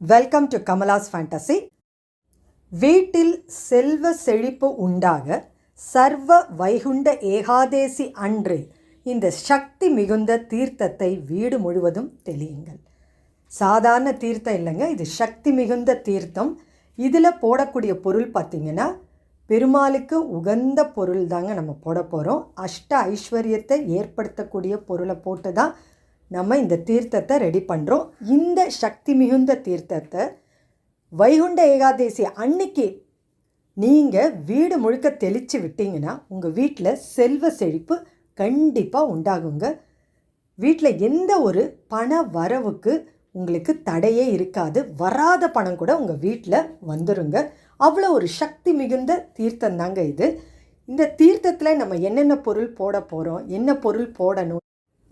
Welcome to Kamala's fantasy வீட்டில் செல்வ செழிப்பு உண்டாக சர்வ வைகுண்ட ஏகாதேசி அன்று இந்த சக்தி மிகுந்த தீர்த்தத்தை வீடு முழுவதும் தெளியுங்கள். சாதாரண தீர்த்தம் இல்லைங்க இது சக்தி மிகுந்த தீர்த்தம். இதில் போடக்கூடிய பொருள் பார்த்திங்கன்னா பெருமாளுக்கு உகந்த பொருள் தாங்க நம்ம போட போகிறோம் அஷ்ட ஐஸ்வர்யத்தை ஏற்படுத்தக்கூடிய பொருளை போட்டு தான் நம்ம இந்த தீர்த்தத்தை ரெடி பண்ணுறோம் இந்த சக்தி மிகுந்த தீர்த்தத்தை வைகுண்ட ஏகாதேசி அன்னைக்கு நீங்கள் வீடு முழுக்க தெளித்து விட்டீங்கன்னா உங்கள் வீட்டில் செல்வ செழிப்பு கண்டிப்பாக உண்டாகுங்க. வீட்டில் எந்த ஒரு பண வரவுக்கு உங்களுக்கு தடையே இருக்காது. வராத பணம் கூட உங்கள் வீட்டில் வந்துருங்க. அவ்வளோ ஒரு சக்தி மிகுந்த தீர்த்தம் தாங்க இது. இந்த தீர்த்தத்தில் நம்ம என்னென்ன பொருள் போட போகிறோம் என்ன பொருள் போடணும்?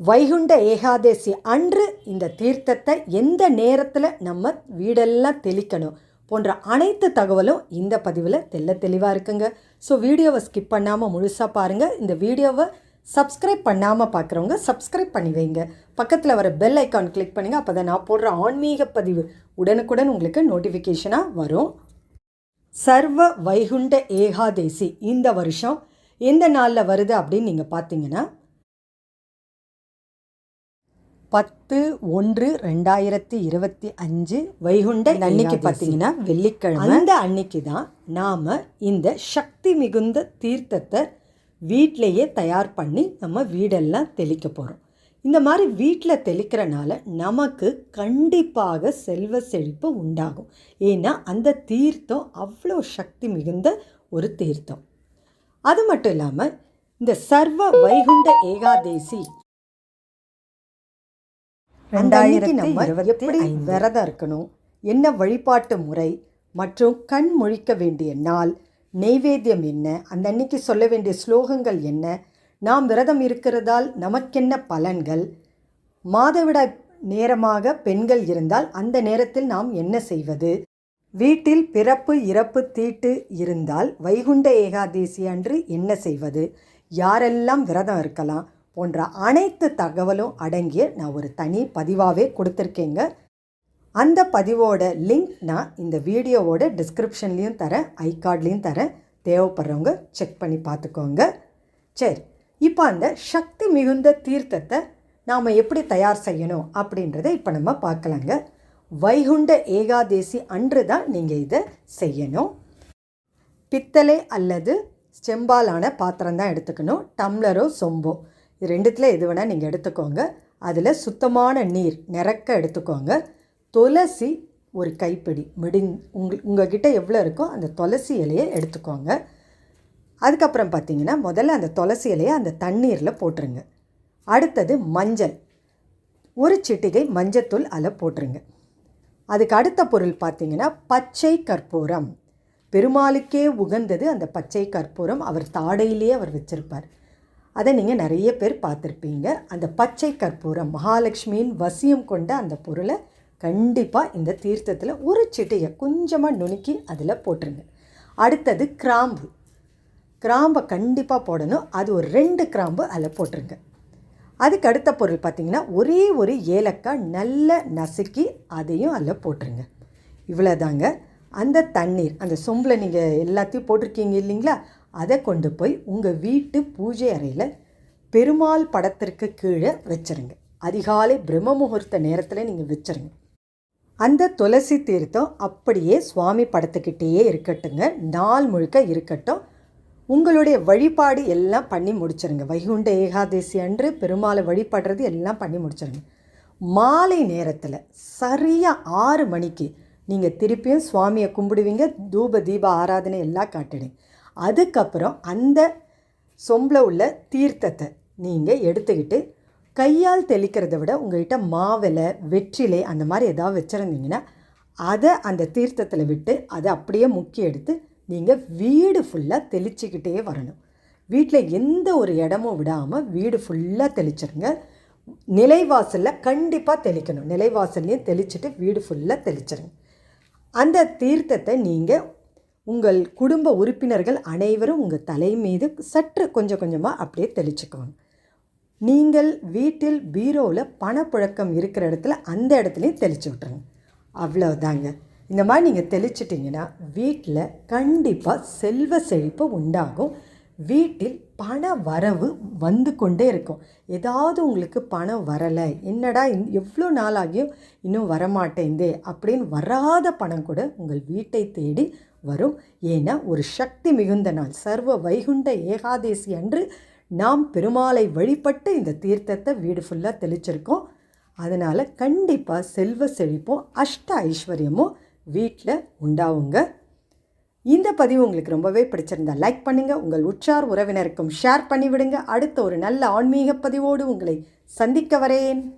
வைகுண்ட ஏகாதேசி அன்று இந்த தீர்த்தத்தை எந்த நேரத்தில் நம்ம வீடெல்லாம் தெளிக்கணும்? போன்ற அனைத்து தகவலும் இந்த பதிவில் தெல்ல தெளிவாக இருக்குங்க. ஸோ வீடியோவை ஸ்கிப் பண்ணாமல் முழுசாக பாருங்கள் இந்த வீடியோவை சப்ஸ்கிரைப் பண்ணாமல் பார்க்குறவங்க சப்ஸ்கிரைப் பண்ணி வைங்க. பக்கத்தில் வர பெல் ஐக்கான் கிளிக் பண்ணுங்கள் அப்போ தான் நான் போடுற ஆன்மீக பதிவு உடனுக்குடன் உங்களுக்கு நோட்டிஃபிகேஷனாக வரும். சர்வ வைகுண்ட ஏகாதேசி இந்த வருஷம் எந்த நாளில் வருது அப்படின்னு நீங்கள் பார்த்தீங்கன்னா பத்து ஒன்று ரெண்டாயிரத்தி இருபத்தி அஞ்சு வைகுண்ட அன்னைக்கு பார்த்தீங்கன்னா வெள்ளிக்கிழமை. அந்த அன்னைக்கு தான் நாம் இந்த சக்தி மிகுந்த தீர்த்தத்தை வீட்டிலையே தயார் பண்ணி நம்ம வீடெல்லாம் தெளிக்க போகிறோம் இந்த மாதிரி வீட்டில் தெளிக்கிறனால நமக்கு கண்டிப்பாக செல்வ செழிப்பு உண்டாகும். ஏன்னா அந்த தீர்த்தம் அவ்வளோ சக்தி மிகுந்த ஒரு தீர்த்தம். அது மட்டும் இல்லாமல் இந்த சர்வ வைகுண்ட ஏகாதேசி ரெண்டாயிரத்தி நம்ம எப்படி விரதம் இருக்கணும் என்ன வழிபாட்டு முறை மற்றும் கண் முழிக்க வேண்டிய நாள் நெய்வேத்தியம் என்ன? அந்த அன்னைக்கு சொல்ல வேண்டிய ஸ்லோகங்கள் என்ன? நாம் விரதம் இருக்கிறதால் நமக்கென்ன பலன்கள்? மாதவிடாய் நேரமாக பெண்கள் இருந்தால் அந்த நேரத்தில் நாம் என்ன செய்வது? வீட்டில் பிறப்பு இறப்பு தீட்டு இருந்தால் வைகுண்ட ஏகாதேசி அன்று என்ன செய்வது? யாரெல்லாம் விரதம் இருக்கலாம்? போன்ற அனைத்து தகவலும் அடங்கிய நான் ஒரு தனி பதிவாகவே கொடுத்துருக்கேங்க. அந்த பதிவோட லிங்க் நான் இந்த வீடியோவோட டிஸ்கிரிப்ஷன்லேயும் தரேன் ஐ கார்ட்லேயும் தரேன். தேவைப்படுறவங்க செக் பண்ணி பார்த்துக்கோங்க. சரி இப்போ அந்த சக்தி மிகுந்த தீர்த்தத்தை நாம் எப்படி தயார் செய்யணும் அப்படின்றத இப்போ நம்ம பார்க்கலாங்க. வைகுண்ட ஏகாதேசி அன்று தான் நீங்கள் இதை செய்யணும். பித்தளை அல்லது செம்பாலான பாத்திரம் தான் எடுத்துக்கணும். டம்ளரோ சொம்போ இது ரெண்டுத்தில் எது வேணால் நீங்கள் எடுத்துக்கோங்க. அதில் சுத்தமான நீர் நிறக்க எடுத்துக்கோங்க. துளசி ஒரு கைப்பிடி மிடின் உங்கள் உங்ககிட்ட எவ்வளோ இருக்கோ அந்த துளசி இலையை எடுத்துக்கோங்க. அதுக்கப்புறம் பார்த்தீங்கன்னா முதல்ல அந்த துளசி இலையை அந்த தண்ணீரில் போட்டுருங்க. அடுத்தது மஞ்சள் ஒரு சிட்டிகை மஞ்சத்தூள் அதில் போட்டுருங்க. அதுக்கு அடுத்த பொருள் பார்த்தீங்கன்னா பச்சை கற்பூரம். பெருமாளுக்கே உகந்தது அந்த பச்சை கற்பூரம். அவர் தாடையிலேயே அவர் வச்சுருப்பார். அதை நீங்கள் நிறைய பேர் பார்த்துருப்பீங்க. அந்த பச்சை கற்பூரம் மகாலட்சுமியின் வசியம் கொண்ட அந்த பொருளை கண்டிப்பாக இந்த தீர்த்தத்தில் ஒரு சிட்டியை கொஞ்சமாக நுணுக்கி அதில் போட்டுருங்க. அடுத்தது கிராம்பு. கிராம்பை கண்டிப்பாக போடணும். அது ஒரு ரெண்டு கிராம்பு அதில் போட்டுருங்க. அதுக்கு அடுத்த பொருள் பார்த்திங்கன்னா ஒரே ஒரு ஏலக்காய் நல்ல நசுக்கி அதையும் அதில் போட்டுருங்க. இவ்வளோதாங்க அந்த தண்ணீர் அந்த சொம்பில் நீங்கள் எல்லாத்தையும் போட்டிருக்கீங்க இல்லைங்களா? அதை கொண்டு போய் உங்கள் வீட்டு பூஜை அறையில் பெருமாள் படத்திற்கு கீழே வச்சுருங்க. அதிகாலை பிரம்ம முகூர்த்த நேரத்தில் நீங்கள் வச்சுருங்க. அந்த துளசி தீர்த்தம் அப்படியே சுவாமி படத்துக்கிட்டேயே இருக்கட்டுங்க. நாள் முழுக்க இருக்கட்டும். உங்களுடைய வழிபாடு எல்லாம் பண்ணி முடிச்சிருங்க. வைகுண்ட ஏகாதசி அன்று பெருமாளை வழிபடுறது எல்லாம் பண்ணி முடிச்சிருங்க. மாலை நேரத்தில் சரியாக ஆறு மணிக்கு நீங்கள் திருப்பியும் சுவாமியை கும்பிடுவீங்க. தூப தீப ஆராதனை எல்லாம் காட்டுடுங்க அதுக்கப்புறம் அந்த சொம்பில் உள்ள தீர்த்தத்தை நீங்கள் எடுத்துக்கிட்டு கையால் தெளிக்கிறத விட உங்கள்கிட்ட மாவிலை வெற்றிலை அந்த மாதிரி ஏதாவது வச்சுருந்தீங்கன்னா அதை அந்த தீர்த்தத்தில் விட்டு அதை அப்படியே முக்கி எடுத்து நீங்கள் வீடு ஃபுல்லாக தெளிச்சிக்கிட்டே வரணும். வீட்டில் எந்த ஒரு இடமும் விடாமல் வீடு ஃபுல்லாக தெளிச்சிருங்க. நிலைவாசலில் கண்டிப்பாக தெளிக்கணும். நிலைவாசல்லையும் தெளிச்சுட்டு வீடு ஃபுல்லாக தெளிச்சிருங்க. அந்த தீர்த்தத்தை நீங்கள் உங்கள் குடும்ப உறுப்பினர்கள் அனைவரும் உங்கள் தலை மீது சற்று கொஞ்சம் கொஞ்சமாக அப்படியே தெளிச்சுக்கோங்க. நீங்கள் வீட்டில் பீரோவில் பணப்புழக்கம் இருக்கிற இடத்துல அந்த இடத்துலையும் தெளிச்சு விட்ருங்க அவ்வளோதாங்க இந்த மாதிரி நீங்கள் தெளிச்சிட்டிங்கன்னா வீட்டில் கண்டிப்பாக செல்வ செழிப்பு உண்டாகும். வீட்டில் பண வரவு வந்து கொண்டே இருக்கும். ஏதாவது உங்களுக்கு பணம் வரலை என்னடா இந் எவ்வளோ நாளாகியும் இன்னும் வரமாட்டேந்தே அப்படின்னு வராத பணம் கூட உங்கள் வீட்டை தேடி வரும். ஏன்னா ஒரு சக்தி மிகுந்த நாள் சர்வ வைகுண்ட ஏகாதேசி அன்று நாம் பெருமாளை வழிபட்டு இந்த தீர்த்தத்தை வீடு ஃபுல்லாக தெளிச்சிருக்கோம். அதனால் கண்டிப்பாக செல்வ செழிப்பும் அஷ்ட ஐஸ்வர்யமும் வீட்டில் உண்டாவுங்க. இந்த பதிவு உங்களுக்கு ரொம்பவே பிடிச்சிருந்தா லைக் பண்ணுங்கள் உங்கள் உற்றார் உறவினருக்கும் ஷேர் பண்ணிவிடுங்க. அடுத்த ஒரு நல்ல ஆன்மீக பதிவோடு உங்களை சந்திக்க வரேன்.